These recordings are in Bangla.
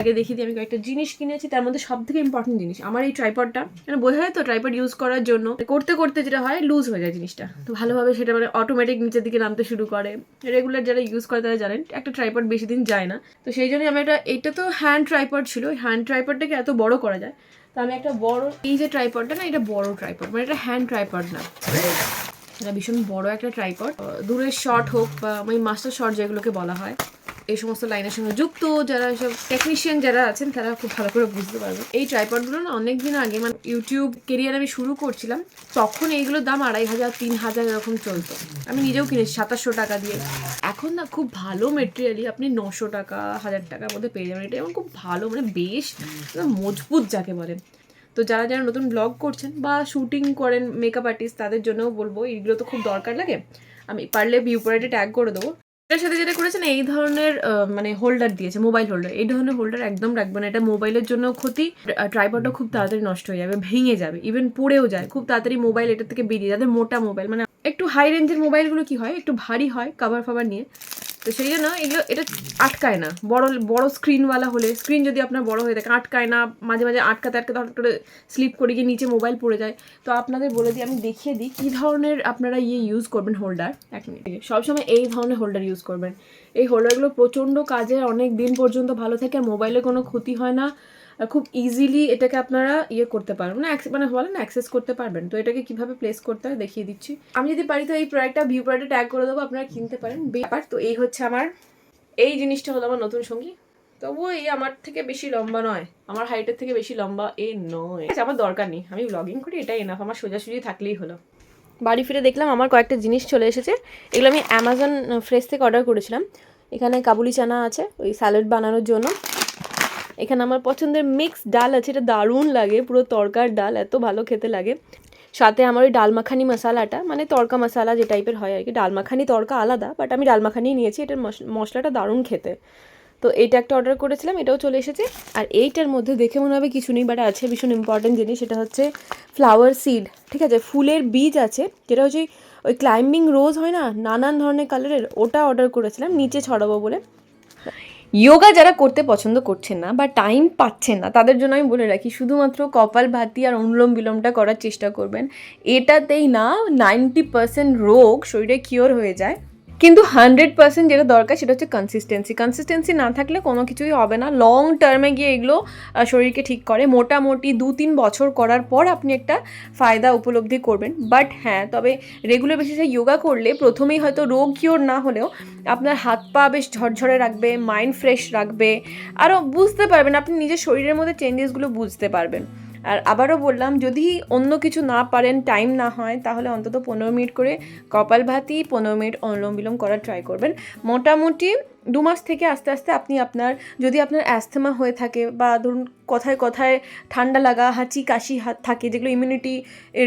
আগে দেখিয়ে দিই আমি কয়েকটা জিনিস কিনেছি, তার মধ্যে সব থেকে ইম্পর্টেন্ট জিনিস, আমার এই ট্রাইপডটা মানে বোঝা যায় তো ট্রাইপড ইউজ করার জন্য। করতে করতে যেটা হয় লুজ হয়ে যায় জিনিসটা। তো ভালোভাবে সেটা মানে অটোমেটিক নিচের দিকে নামতে শুরু করে। রেগুলার যারা ইউজ করে তারা জানেন, একটা ট্রাইপড বেশি দিন যায় না। তো সেই জন্য আমি একটা, এটা তো হ্যান্ড ট্রাইপড ছিল হ্যান্ড ট্রাইপডটাকে এত বড় করা যায়। তো আমি একটা বড়, এই যে ট্রাইপডটা না, এটা বড় ট্রাইপড মানে এটা হ্যান্ড ট্রাইপড না। এটা ভীষণ বড় একটা ট্রাইপড দূরের শট হোক বা ওই মাস্টার শট যেগুলোকে বলা হয়। এই সমস্ত লাইনের সঙ্গে যুক্ত যারা সব টেকনিশিয়ান যারা আছেন, তারা খুব ভালো করে বুঝতে পারবে। এই ট্রাইপডগুলো না অনেক দিন আগে মানে ইউটিউব কেরিয়ার আমি শুরু করছিলাম, তখন এইগুলোর দাম আড়াই হাজার, তিন হাজার এরকম চলতো। আমি নিজেও কিনেছি, সাতাশশো টাকা দিয়ে। এখন না খুব ভালো মেটেরিয়ালই আপনি নশো টাকা, হাজার টাকার মধ্যে পেয়ে যাবেন। এটা এবং খুব ভালো মানে বেশ মজবুত যাকে বলে। তো যারা যারা নতুন ব্লগ করছেন বা শুটিং করেন মেকআপ আর্টিস্ট তাদের জন্যও বলব, এইগুলো তো খুব দরকার লাগে। আমি পারলে ভিউ পয়েন্টে ট্যাগ করে দেবো। এটার সাথে যেটা করেছেন এই ধরনের মানে হোল্ডার দিয়েছে মোবাইল হোল্ডার এই ধরনের হোল্ডার একদম রাখবে না। এটা মোবাইলের জন্য ক্ষতি ট্রাইপডটা খুব তাড়াতাড়ি নষ্ট হয়ে যাবে ভেঙে যাবে ইভেন পড়েও যায়। খুব তাড়াতাড়ি মোবাইল এটা থেকে বেরিয়ে যাদের মোটা মোবাইল মানে একটু হাই রেঞ্জের মোবাইলগুলো কি হয়? একটু ভারী হয় কাভার ফাভার নিয়ে। তো সেই জন্য এগুলো, এটা আটকায় না। বড় বড় স্ক্রিনওয়ালা হলে স্ক্রিন যদি আপনার বড় হয়ে থাকে, আটকায় না, মাঝে মাঝে আটকাতে আটকাতে হঠাৎ করে স্লিপ করে গিয়ে নিচে মোবাইল পড়ে যায়। তো আপনাদের বলে দিই, আমি দেখিয়ে দিই, কী ধরনের আপনারা ইয়ে ইউজ করবেন হোল্ডার এক মিনিট সবসময় এই ধরনের হোল্ডার ইউজ করবেন। এই হোল্ডারগুলো প্রচণ্ড কাজে অনেক দিন পর্যন্ত ভালো থাকে আর মোবাইলে কোনো ক্ষতি হয় না। খুব ইজিলি এটাকে আপনারা ইয়ে করতে পারবেন। মানে মানে বলেন অ্যাক্সেস করতে পারবেন। তো এটাকে কীভাবে প্লেস করতে হয় দেখিয়ে দিচ্ছি। আমি যদি পারি তো এই প্রোডাক্টটা ভিউ প্রোডাক্টে ট্যাগ করে দেবো, আপনারা কিনতে পারেন। ব্যাপার। তো এই হচ্ছে আমার, এই জিনিসটা হলো আমার নতুন সঙ্গী। তবুও এই আমার থেকে বেশি লম্বা নয়। আমার হাইটের থেকে বেশি লম্বা এ নয়। আমার দরকার নেই। আমি ব্লগিং করি, এটাই এনাফ আমার সোজাসুজি থাকলেই হলো। বাড়ি ফিরে দেখলাম আমার কয়েকটা জিনিস চলে এসেছে। এগুলো আমি অ্যামাজন ফ্রেশ থেকে অর্ডার করেছিলাম। এখানে কাবুলি চানা আছে, ওই স্যালাড বানানোর জন্য। এখানে আমার পছন্দের মিক্স ডাল আছে, এটা দারুণ লাগে, পুরো তরকার ডাল, এত ভালো খেতে লাগে। সাথে আমার ওই ডাল মাখানি মশালাটা মানে তড়কা মশালা যে টাইপের হয় আর কি। ডাল মাখানি আলাদা বাট আমি ডাল মাখানি নিয়েছি, এটার মশ- মশলাটা দারুণ খেতে। তো এইটা একটা অর্ডার করেছিলাম, এটাও চলে এসেছে। আর এইটার মধ্যে দেখে মনে হবে কিছু নেই বাট আছে ভীষণ ইম্পর্টেন্ট জিনিস, সেটা হচ্ছে ফ্লাওয়ার সিড ঠিক আছে? ফুলের বীজ আছে, যেটা হচ্ছে ওই ক্লাইম্বিং রোজ হয় না, নানান ধরনের কালারের ওটা অর্ডার করেছিলাম, নিচে ছড়াবো বলে। যোগা যারা করতে পছন্দ করছেন না বা টাইম পাচ্ছেন না, তাদের জন্য আমি বলে রাখি, শুধুমাত্র কপাল ভাতি আর অনুলোম বিলোমটা করার চেষ্টা করবেন। এটাতেই না নাইনটি পার্সেন্ট রোগ শরীরে কিওর হয়ে যায়। কিন্তু হান্ড্রেড পার্সেন্ট যেটা দরকার সেটা হচ্ছে কনসিস্টেন্সি কনসিস্টেন্সি না থাকলে কোনো কিছুই হবে না। লং টার্মে গিয়ে এগুলো শরীরকে ঠিক করে। মোটামুটি দু তিন বছর করার পর আপনি একটা ফায়দা উপলব্ধি করবেন। বাট হ্যাঁ তবে রেগুলার বেসিসে যোগা করলে প্রথমেই হয়তো রোগ কিওর না হলেও আপনার হাত পা বেশ ঝরঝরে রাখবে মাইন্ড ফ্রেশ রাখবে। আরও বুঝতে পারবেন, আপনি নিজের শরীরের মধ্যে চেঞ্জেসগুলো বুঝতে পারবেন। আর আবারও বললাম, যদি অন্য কিছু না পারেন টাইম না হয়, তাহলে অন্তত পনেরো মিনিট করে কপাল ভাতি পনেরো মিনিট অনুলোম বিলোম করার ট্রাই করবেন। মোটামুটি দু মাস থেকে আস্তে আস্তে আপনি আপনার যদি আপনার অ্যাস্থেমা হয়ে থাকে বা ধরুন কথায় কথায় ঠান্ডা লাগা হাঁচি কাশি হাত থাকে যেগুলো ইমিউনিটি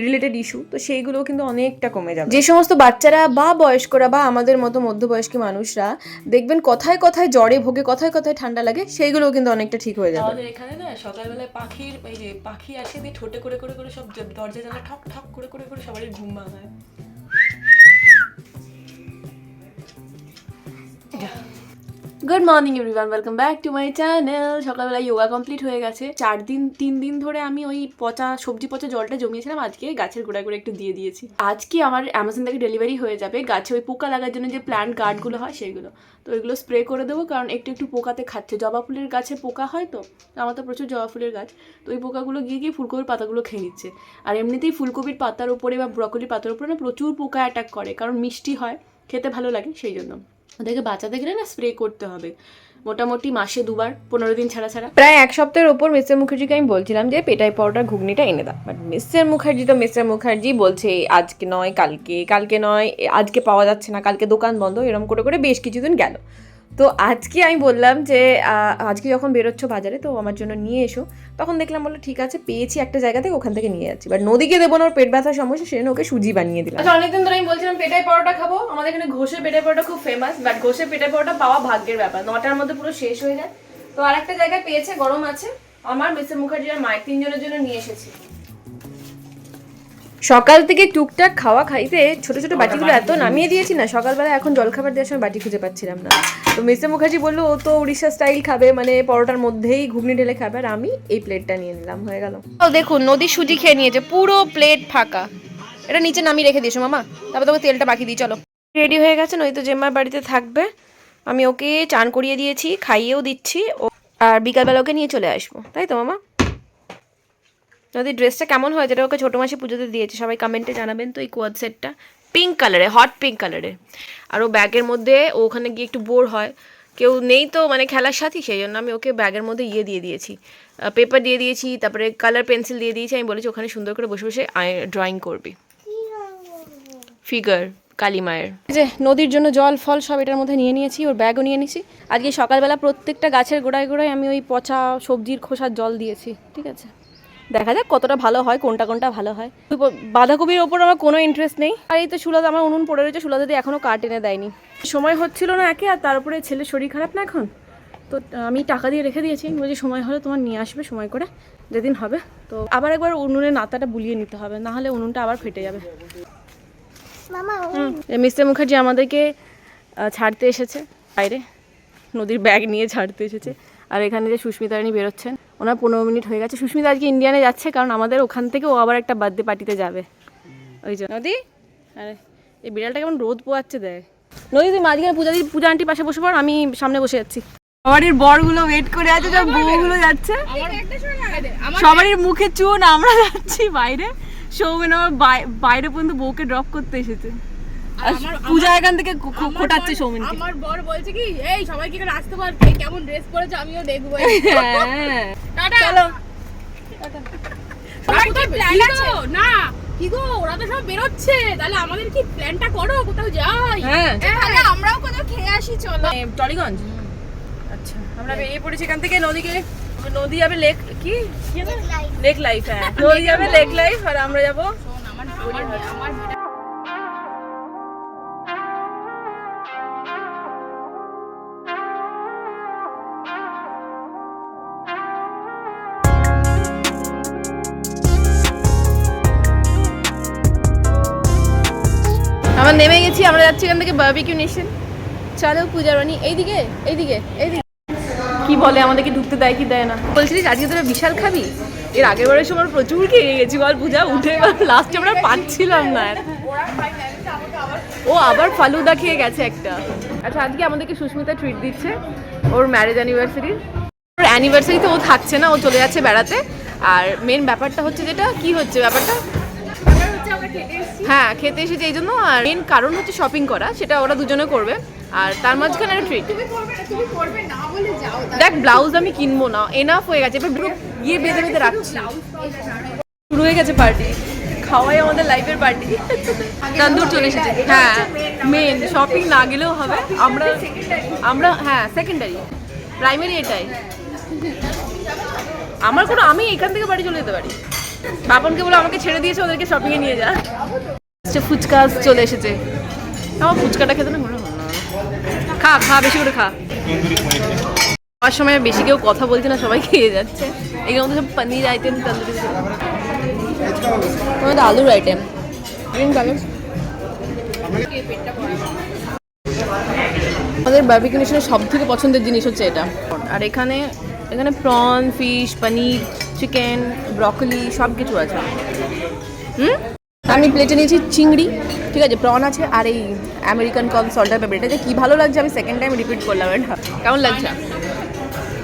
রিলেটেড ইস্যু তো সেইগুলোও কিন্তু অনেকটা কমে যাবে। যে সমস্ত বাচ্চারা বা বয়স্করা বা আমাদের মতো মধ্যবয়স্ক মানুষরা দেখবেন কথায় কথায় জ্বরে ভোগে কথায় কথায় ঠান্ডা লাগে সেইগুলোও কিন্তু অনেকটা ঠিক হয়ে যাবে। আমাদের এখানে না সকালবেলায় পাখির এই যে পাখি আসে দিয়ে ঠোঁটে করে করে করে সব দরজা জানলা ঠক ঠক করে করে করে সবারই ঘুম ভাঙায়। Good morning everyone welcome back to my channel সকালবেলা যোগা কমপ্লিট হয়ে গেছে। চার দিন, তিন দিন ধরে আমি ওই পচা, সবজি পচা জলটা জমিয়েছিলাম। আজকে গাছের গোড়ায় করে একটু দিয়ে দিয়েছি। আজকে আমার অ্যামাজন থেকে ডেলিভারি হয়ে যাবে। গাছে ওই পোকা লাগার জন্য যে প্ল্যান্ট গার্ডগুলো হয় সেগুলো। তো ওইগুলো স্প্রে করে দেবো কারণ একটু একটু পোকাতে খাচ্ছে। জবা ফুলের গাছে পোকা হয় তো আমার তো প্রচুর জবা ফুলের গাছ। তো ওই পোকাগুলো গিয়ে গিয়ে ফুলকপির পাতাগুলো খেয়ে নিচ্ছে। আর এমনিতেই ফুলকপির পাতার উপরে বা ব্রকলির পাতার উপরে না প্রচুর পোকা অ্যাটাক করে। কারণ মিষ্টি হয়, খেতে ভালো লাগে সেই জন্য। ওদেরকে বাঁচাতে গেলে না স্প্রে করতে হবে। মোটামুটি মাসে দুবার, পনেরো দিন ছাড়া ছাড়া। প্রায় এক সপ্তাহের ওপর মিস্টার মুখার্জিকে আমি বলছিলাম যে, পেটাই পাউডার ঘুগনিটা এনে দাও। বাট মিস্টার মুখার্জি তো মিস্টার মুখার্জি বলছে, আজকে নয়, কালকে কালকে নয় আজকে পাওয়া যাচ্ছে না, কালকে দোকান বন্ধ এরকম করে করে বেশ কিছুদিন গেল। তো আজকে আমি বললাম যে আজকে যখন বেরোচ্ছ বাজারে, তো আমার জন্য নিয়ে এসো। তখন দেখলাম বলল, ঠিক আছে, পেয়েছি একটা জায়গা থেকে, ওখান থেকে নিয়ে যাচ্ছি। বাট নদীকে দেবো না, ওর পেট ব্যথার সমস্যা সেজন্য ওকে সুজি বানিয়ে দিলাম। আচ্ছা অনেকদিন ধরে আমি বলছিলাম পেটাই পরোটা খাব। আমাদের এখানে ঘোষের পেটাই পরোটা খুব ফেমাস বাট ঘোষের পেটাই পরোটা পাওয়া ভাগ্যের ব্যাপার। নটার মধ্যে পুরো শেষ হয়ে যায়। তো আর একটা জায়গায় পেয়েছে, গরম আছে। আমার মিস্টার মুখার্জি আর মায়ের তিনজনের জন্য নিয়ে এসেছি। সকাল থেকে টুকটাক খাওয়া খাইতে ছোট ছোট বাটিগুলো এত নামিয়ে দিয়েছি না সকালবেলা এখন জলখাবার দেওয়ার সময় বাটি খুঁজে পাচ্ছিলাম না। তো মিস্টার মুখার্জি বলল ও তো উড়িষ্যা স্টাইল খাবে মানে পরোটার মধ্যেই ঘুগনি ঢেলে খাবে আর আমি এই প্লেটটা নিয়ে নিলাম হয়ে গেল। ও দেখুন নদীর সুজি খেয়ে নিয়েছে পুরো প্লেট ফাঁকা। এটা নিচে নামিয়ে রেখে দিয়েছ মামা। তারপর তোকে তেলটা বাকি দিই চলো। রেডি হয়ে গেছে নদী তো জেম্মার বাড়িতে থাকবে। আমি ওকে চান করিয়ে দিয়েছি খাইয়েও দিচ্ছি ও আর বিকালবেলা ওকে নিয়ে চলে আসব। তাই তো মামা? নদীর ড্রেসটা কেমন হয়, যেটা ওকে ছোটো মাসে পুজোতে দিয়েছে, সবাই কমেন্টে জানাবেন তো এই কোয়াদ সেটটা পিঙ্ক কালারে হট পিঙ্ক কালারে আর ও ব্যাগের মধ্যে ওখানে গিয়ে একটু বোর হয়। কেউ নেই তো মানে খেলার সাথী, সেই জন্য আমি ওকে ব্যাগের মধ্যে ইয়ে দিয়ে দিয়েছি। পেপার দিয়ে দিয়েছি, তারপরে কালার পেন্সিল দিয়ে দিয়েছি, আমি বলেছি ওখানে সুন্দর করে বসে বসে ড্রয়িং করবি। ফিগার কালী মায়ের। যে নদীর জন্য জল, ফল সব এটার মধ্যে নিয়ে নিয়েছি, ওর ব্যাগও নিয়ে নিয়েছি। আজকে সকালবেলা প্রত্যেকটা গাছের গোড়ায় গোড়ায় আমি ওই পচা সবজির খোসার জল দিয়েছি, ঠিক আছে? দেখা যাক কতটা ভালো হয় কোনটা কোনটা ভালো হয়। বাঁধাকপির ওপর আমার কোনো ইন্টারেস্ট নেই। আর এই তো সুলাদ আমার উনুন পড়ে রয়েছে সুলাদ দিয়ে এখনও কাট এনে দেয়নি। সময় হচ্ছিল না একে আর তার উপরে ছেলে শরীর খারাপ না এখন? তো আমি টাকা দিয়ে রেখে দিয়েছি বলছি সময় হলে তোমার নিয়ে আসবে সময় করে যেদিন হবে। তো আবার একবার উনুনের নাতাটা বুলিয়ে নিতে হবে না হলে উনুনটা আবার ফেটে যাবে। মিস্টার মুখার্জি আমাদেরকে ছাড়তে এসেছে বাইরে। নদীর ব্যাগ নিয়ে ছাড়তে এসেছে। আর এখানে যে সুস্মিতা রানী বেরোচ্ছেন। ওনার পনেরো মিনিট হয়ে গেছে। সুস্মিতা আজকে ইন্ডিয়ানে যাচ্ছে কারণ আমাদের ওখান থেকে ও আবার একটা বার্থডে পার্টিতে যাবে। ওই জন্য। নদী? আরে এই বিড়ালটা কেমন রোদ পোয়াচ্ছে দেয় নদী তুই মাঝখানে পূজা দিদি পূজা আন্টির পাশে বসে পড় আমি সামনে বসে যাচ্ছি। সবারই বরগুলো ওয়েট করে আছে সব বউগুলো যাচ্ছে। সবারই মুখে চুন আমরা যাচ্ছি বাইরে। সৌমেন আমার বাইরে পর্যন্ত বউকে ড্রপ করতে এসেছে। পূজা এখান থেকে খোটাচ্ছে সৌমেনকে। আমার বর বলছে কি এই সবাই কি করে আসতে পারবে কেমন ড্রেস পরেছে আমিও দেখব। হ্যাঁ। টাটা। চলো। না কি গো ওরা তো সব বেরোচ্ছে। তাহলে আমাদের কি প্ল্যানটা করো? কোথাও যাই। হ্যাঁ। তাহলে আমরাও কোথাও খেয়ে আসি চলো। এ, টলিগঞ্জ? আচ্ছা আমরা বেরিয়ে পড়েছি এখান থেকে নদীকে। নদী যাবে লেক কি? লেক লাইফ হ্যাঁ। নদী যাবে লেক লাইফ আর আমরা যাব আমার আমার নেমে গেছি, আমরা যাচ্ছি এখান থেকে বারবিকিউ নেশন চলো পূজা রানী এইদিকে এইদিকে এইদিকে। কি বলে আমাদেরকে ঢুকতে দেয় কি দেয় না? বলছিলিস আজকে তোরা বিশাল খাবি? এর আগের বারের সময় প্রচুর খেয়ে গেছি বল পূজা, উঠে লাস্টে আমরা পাচ্ছিলাম না। ও আবার ফালুদা খেয়ে গেছে একটা। আচ্ছা আজকে আমাদেরকে সুস্মিতা ট্রিট দিচ্ছে ওর ম্যারেজ অ্যানিভার্সারির ওর অ্যানিভার্সারিতে ও থাকছে না, ও চলে যাচ্ছে বেড়াতে। আর মেন ব্যাপারটা হচ্ছে যেটা, কি হচ্ছে ব্যাপারটা? হ্যাঁ খেতে এসেছে এই জন্য আর মেন কারণ হচ্ছে শপিং করা সেটা ওরা দুজনে করবে। আর তার মাঝখানে একটা ট্রিট দেখ ব্লাউজ আমি কিনবো না এনাফ হয়ে গেছে। এবার পুরো ইয়ে বেঁধে বেঁধে রাখছি। শুরু হয়ে গেছে পার্টি খাওয়াই আমাদের লাইফের পার্টি তন্দুর চলে এসেছে। হ্যাঁ মেন শপিং না গেলেও হবে। আমরা আমরা হ্যাঁ সেকেন্ডারি প্রাইমারি এটাই। আমার কোনো আমি এখান থেকে বাড়ি চলে যেতে পারি। বাপনকে বলে আমাকে ছেড়ে দিয়েছে, ওদেরকে শপিংয়ে নিয়ে যা। ফুচকা চলে এসেছে। আমার ফুচকাটা খেতে না মনে খা খা, বেশি করে খা। খাওয়ার সময় বেশি কেউ কথা বলছে না, সবাই খেয়ে যাচ্ছে। এগুলো মধ্যে সব পনির আইটেম তন্দুরি আমাদের আলুর আইটেম আমাদের বার্বিকিউ সব থেকে পছন্দের জিনিস হচ্ছে এটা। আর এখানে এখানে prawn fish paneer chicken broccoli সব কিছু আছে। হুম? আমি প্লেটে নিয়েছি চিংড়ি ঠিক আছে প্রন আছে আর এই আমেরিকান কর্ন সল্টার পেপার এটা যে কী ভালো লাগছে আমি সেকেন্ড টাইম রিপিট করলাম এটা। কেমন লাগছে?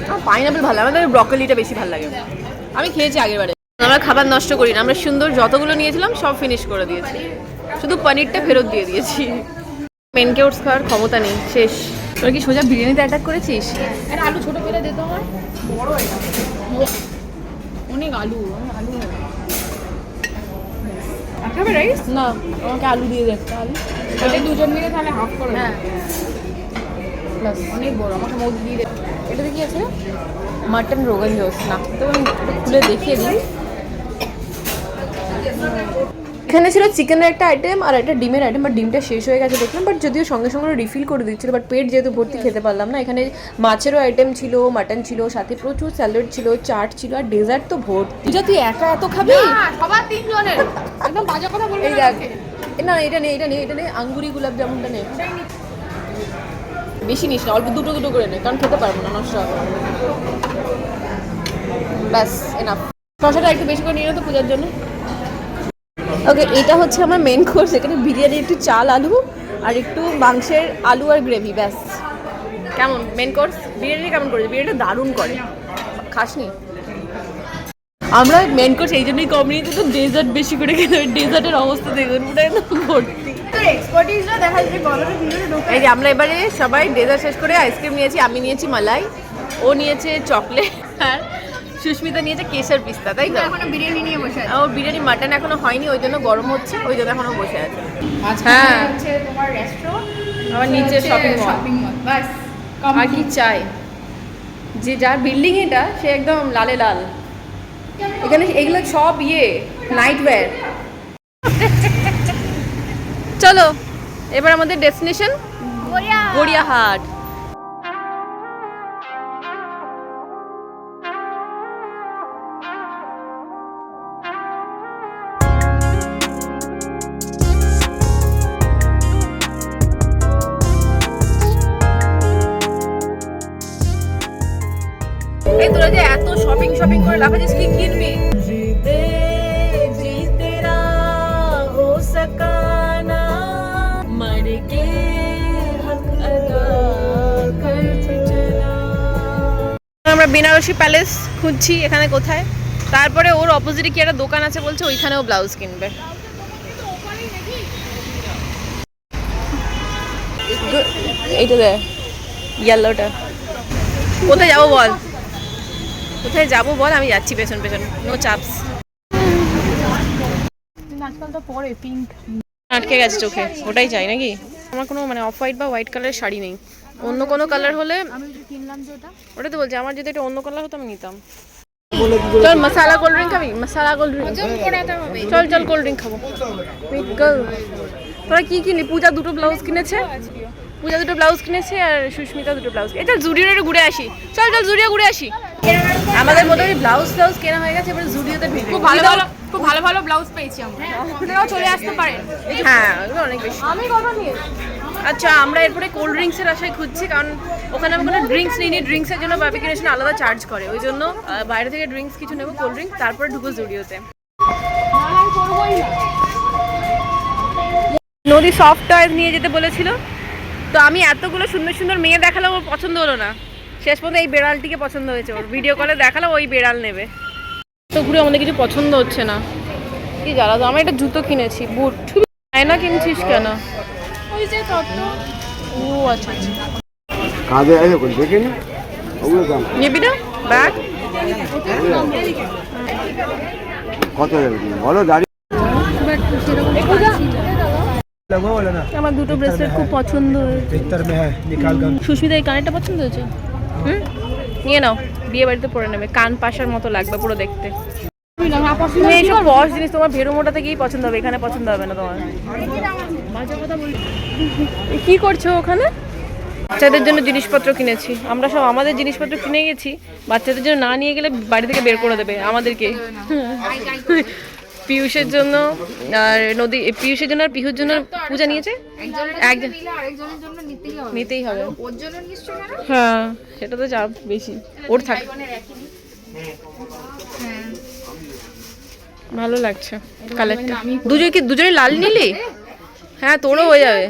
আমার পাইনাপেল ভালো লাগে আমাদের ব্রকলিটা বেশি ভালো লাগে। আমি খেয়েছি আগের বারে। আমরা খাবার নষ্ট করি না আমরা সুন্দর যতগুলো নিয়েছিলাম সব ফিনিশ করে দিয়েছি। শুধু পনিরটা ফেরত দিয়ে দিয়েছি। মেন কেউটস খাওয়ার ক্ষমতা নেই শেষ। তোর কি সোজা বিরিয়ানিতে অ্যাটাক করেছিস? আলু ছোট করে দে তো আমার বড় অনেক আলু আলু খাবে রাইস না আমাকে আলু দিয়ে দে। একটা আলু এটা দুজন মিলে তাহলে হাফ করে হ্যাঁ। ব্যাস অনেক বড় আমাকে মধ্যে দিয়ে দে। এটাতে কি আছে? মাটন রোগান জোস না তো আমি খুলে দেখিয়ে দিই। এখানে ছিল চিকেনের একটা আইটেম আর একটা ডিমের আইটেম বাট ডিমটা শেষ হয়ে গেছে দেখলাম বাট যদিও সঙ্গে সঙ্গে রিফিল করে দিচ্ছিল বাট পেট যেহেতু ভর্তি খেতে পারলাম না এখানে মাছেরও আইটেম ছিল মাটন ছিল সাথে প্রচুর স্যালাড ছিল চাট ছিল আর ডেজার্ট তো ভর্তি। পূজা তুই একা এত খাবি? সবার তিনজনের। একদম বাজে কথা বলবি না দেখ এ না এটা নেই এটা নেই এটা নেই আঙ্গুরি গোলাপ জামুনটা নেই বেশি নিস না অল্প দুটো দুটো করে নে কারণ খেতে পারব না নষ্ট হবে। ব্যাস এনাফ শসাটা একটু বেশি করে নিয়ে তো পূজার জন্য। ওকে এটা হচ্ছে আমার মেন কোর্স এখানে বিরিয়ানি একটু চাল আলু আর একটু মাংসের আলু আর গ্রেভি ব্যাস। কেমন? মেন কোর্স বিরিয়ানি কেমন করেছে? বিরিয়ানিটা দারুণ করে। খাসনি? আমরা মেন কোর্স এই জন্যই কম নিয়েছি তো ডেজার্ট বেশি করে খেতে হবে ডেজার্টের অবস্থা দেখুন পুরো একদম ভর্তি। এই যে আমরা এবারে সবাই ডেজার্ট শেষ করে আইসক্রিম নিয়েছি আমি নিয়েছি মালাই ও নিয়েছে চকলেট আর সুস্মিতা নিয়েছে কেশর পিস্তা তাই তো? এখনও বিরিয়ানি নিয়ে বসে আছে। ও বিরিয়ানি মাটন এখনও হয়নি ওই জন্য গরম হচ্ছে ওই জন্য এখনও বসে আছে। হ্যাঁ। হ্যাঁ। হচ্ছে তোমার রেস্টুরেন্ট আবার নিচে শপিং মল শপিং মল বাস আর কি চাই? যে যার বিল্ডিং এটা সে একদম লালে লাল। এখানে এগুলো সব ইয়ে নাইট ওয়্যার চলো এবার আমাদের ডেস্টিনেশন গড়িয়াহাট। বেনারসি প্যালেস খুঁজছি এখানে কোথায়। তারপরে ওর অপোজিটে কি একটা দোকান আছে বলছে ওইখানেও ব্লাউজ কিনবে। এইটা দে ইয়েলোটা কোথায় যাব বল? কোথায় যাব বল? আমি যাচ্ছি পেছন পেছন নো চাপস আজকালটা পরে পিঙ্ক আটকে গেছে চোখে ওটাই চাই নাকি? আমার কোনো মানে অফ হোয়াইট বা হোয়াইট কালারের শাড়ি নেই। অন্য কোনো কালার হলে ওটা। ওটাই তো বলছি আমার যদি এটা অন্য কালার হতো আমি নিতাম। চল মশালা কোল্ড ড্রিঙ্ক খাবি? মশালা কোল্ড ড্রিঙ্ক হজম করাতে হবে। চল চল কোল্ড ড্রিঙ্ক খাব। তোরা কি কিনলি? পূজা দুটো ব্লাউজ কিনেছে। পূজা দুটো ব্লাউজ কিনেছে আর সুস্মিতা দুটো ব্লাউজ এটা জুডিওর একটু ঘুরে আসি। চল চল জুডিও ঘুরে আসি। আমাদের মোটামুটি ব্লাউজ ফ্লাউজ কেনা হয়ে গেছে এবার জুডিওতে খুব ভালো ভালো। খুব ভালো ভালো ব্লাউজ পেয়েছি আমরা। আপনারাও চলে আসতে পারেন। হ্যাঁ ওগুলো অনেক বেশি। আমি কথা নিয়ে আচ্ছা আমরা এরপরে কোল্ড ড্রিঙ্কসের আশায় খুঁজছি কারণ ওখানে আমি কোনো ড্রিঙ্কস নিইনি। ড্রিঙ্কসের জন্য বাবিকে নেশন আলাদা চার্জ করে। ওই জন্য বাইরে থেকে ড্রিঙ্কস কিছু নেব কোল্ড ড্রিঙ্কস তারপরে ঢুকবো জুডিওতে নদী সফট টয়েস নিয়ে যেতে বলেছিল। তো আমি এতগুলো সুন্দর সুন্দর মেয়ে দেখালাম ওর পছন্দ হলো না। শেষ পর্যন্ত এই বেড়ালটিকে পছন্দ হয়েছে। ওর ভিডিও কলে দেখালাম ওই বেড়াল নেবে। তো ঘুরে আমাদের কিছু পছন্দ হচ্ছে না। কি যারা আমি একটা জুতো কিনেছি বুট। আয়না কিনছিস কেন? ওই যে তত ও আচ্ছা আচ্ছা। কাজে আছে কোন দেখে ওগুলো দাম। নিবি না? ব্যাগ? কত বলো দাঁড়ি আমার দুটো ব্রেসলেট খুব পছন্দ সুস্মিতা এই কানেরটা পছন্দ হয়েছে? হুম? নিয়ে নাও। বিয়ে বাড়িতে পরে নেবে, কান পাশার মতো লাগবে পুরো দেখতে। তোমার থেকেই পছন্দ হবে, এখানে পছন্দ হবে না তোমার? কি করছ ওখানে? বাচ্চাদের জন্য জিনিসপত্র কিনেছি। আমরা সব আমাদের জিনিসপত্র কিনে গেছি, বাচ্চাদের জন্য না নিয়ে গেলে বাড়ি থেকে বের করে দেবে আমাদেরকে। পিয়ুষের জন্য আর নদী পিয়ুষের জন্য আর পিহুর জন্য পূজা নিয়েছে? একজন। নিতেই হবে। হ্যাঁ সেটা তো চাপ বেশি। ওর থাক। ভালো লাগছে কালারটা দুজন কি, দুজনে লাল নিলি? হ্যাঁ তোরও হয়ে যাবে।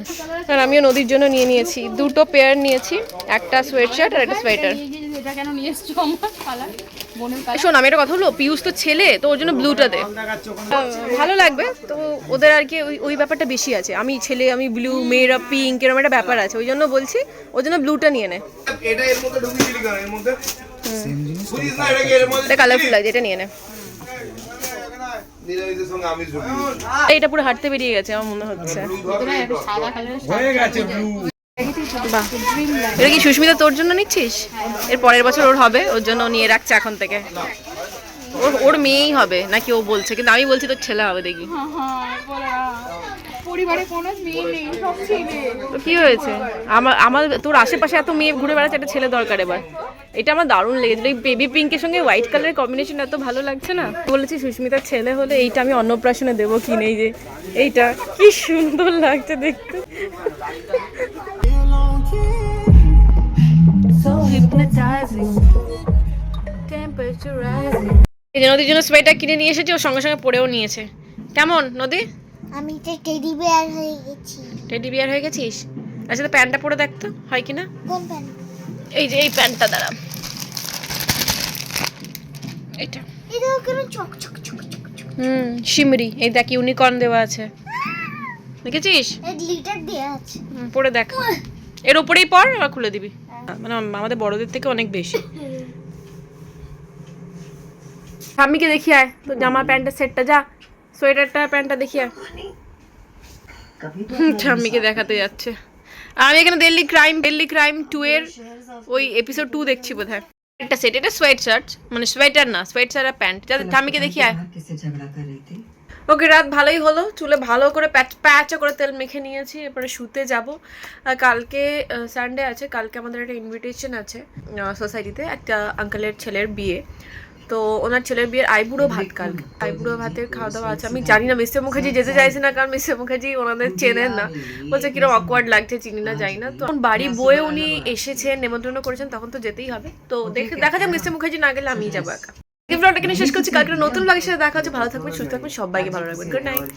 আর আমিও নদীর জন্য নিয়ে নিয়েছি। দুটো পেয়ার নিয়েছি, একটা সোয়েট শার্ট আর একটা সোয়েটার এটা কেন নিয়ে এসছো আমার কালার বোনের শোন আমি একটা কথা হলো পিয়ুষ তো ছেলে তো ওর জন্য ব্লুটা দে। ভালো লাগবে তো ওদের আর কি ওই ওই ব্যাপারটা বেশি আছে। আমি ছেলে আমি ব্লু মেয়েরা পিঙ্ক এরকম একটা ব্যাপার আছে। ওই জন্য বলছি ওর জন্য ব্লুটা নিয়ে নে। এটা এর মধ্যে ঢুকিয়ে দিলি কেন? এর মধ্যে? বুঝিস না এটা কি এর মধ্যে এটা কালারফুল লাগছে এটা নিয়ে নে। এইটা পুরো হাঁটতে বেরিয়ে গেছে আমার মনে হচ্ছে। হয়ে গেছে ব্লু বাহ। এটা কি সুস্মিতা তোর জন্য নিচ্ছিস? এর পরের বছর ওর হবে ওর জন্য নিয়ে রাখছে এখন থেকে। ওর ওর মেয়েই হবে নাকি ও বলছে কিন্তু আমি বলছি তোর ছেলে হবে দেখি। পরিবারে কোনো মেয়ে নেই সব ছেলে। তো কি হয়েছে? আমার আমার তোর আশেপাশে এত মেয়ে ঘুরে বেড়াচ্ছে একটা ছেলে দরকার এবার। এটা আমার দারুণ লেগেছিল এই বেবি পিঙ্কের সঙ্গে হোয়াইট কালারের কম্বিনেশন এত ভালো লাগছে না? বলেছি সুস্মিতার ছেলে হলে এইটা আমি অন্নপ্রাশনে দেবো কিনে যে। এইটা কি সুন্দর লাগছে দেখতে। এই যে নদীর জন্য সোয়েটার কিনে নিয়ে এসেছি ও সঙ্গে সঙ্গে পরেও নিয়েছে। কেমন নদী? আমি তো টেডি বেয়ার হয়ে গেছি। টেডি বিয়ার হয়ে গেছিস? আচ্ছা তো প্যান্টটা পরে দেখতো হয় কি না? কোন প্যান্ট? এই যে এই প্যান্টটা দ্বারা এটা। এটা কেন চক চক চক হুম শিমরি। এই দেখ ইউনিকর্ন দেওয়া আছে। দেখেছিস? লিটার দেয়া আছে। পরে দেখ। এর উপরেই পর আবার খুলে দিবি। মানে আমাদের বড়দের থেকে অনেক বেশি। ঠাম্মিকে দেখি আয় তো জামা প্যান্টের সেটটা যা সোয়েটারটা প্যান্টটা দেখি আয়। ঠাম্মিকে দেখাতে যাচ্ছে। আর আমি এখানে Delhi crime Delhi crime two এর ওই এপিসোড টু দেখছি বোধ হয় একটা সেট এটা সোয়েট শার্ট মানে সোয়েটার না সোয়েট শার্ট আর প্যান্ট যাতে ঠাম্মিকে দেখি আয়। ওকে রাত ভালোই হলো। চুলে ভালো করে প্যাচ প্যাচা করে তেল মেখে নিয়েছি এরপরে শুতে যাব। কালকে সানডে আছে কালকে আমাদের একটা ইনভিটেশন আছে সোসাইটিতে একটা আঙ্কেলের ছেলের বিয়ে। তো ওনার ছেলের বিয়ের আইবুড়ো ভাত কাল আইবুড়ো ভাতের খাওয়া দাওয়া আছে। আমি জানি না মিস্টার মুখার্জি যেতে চাইছে না কারণ মিস্টার মুখার্জি ওনাদের চেনেন না। বলছে কীরকম অকওয়ার্ড লাগছে চিনি না যাই না। তো বাড়ি বয়ে উনি এসেছেন নেমন্ত্রণ করেছেন তখন তো যেতেই হবে। তো দেখে দেখা যাক মিস্টার মুখার্জি না গেলে আমি যাব একা। এই ব্লগটা এখানে শেষ করছি। কালকে নতুন ব্লগের সাথে দেখা হচ্ছে। ভালো থাকবেন, সুস্থ থাকবেন, সবাইকে ভালো রাখবেন। Good night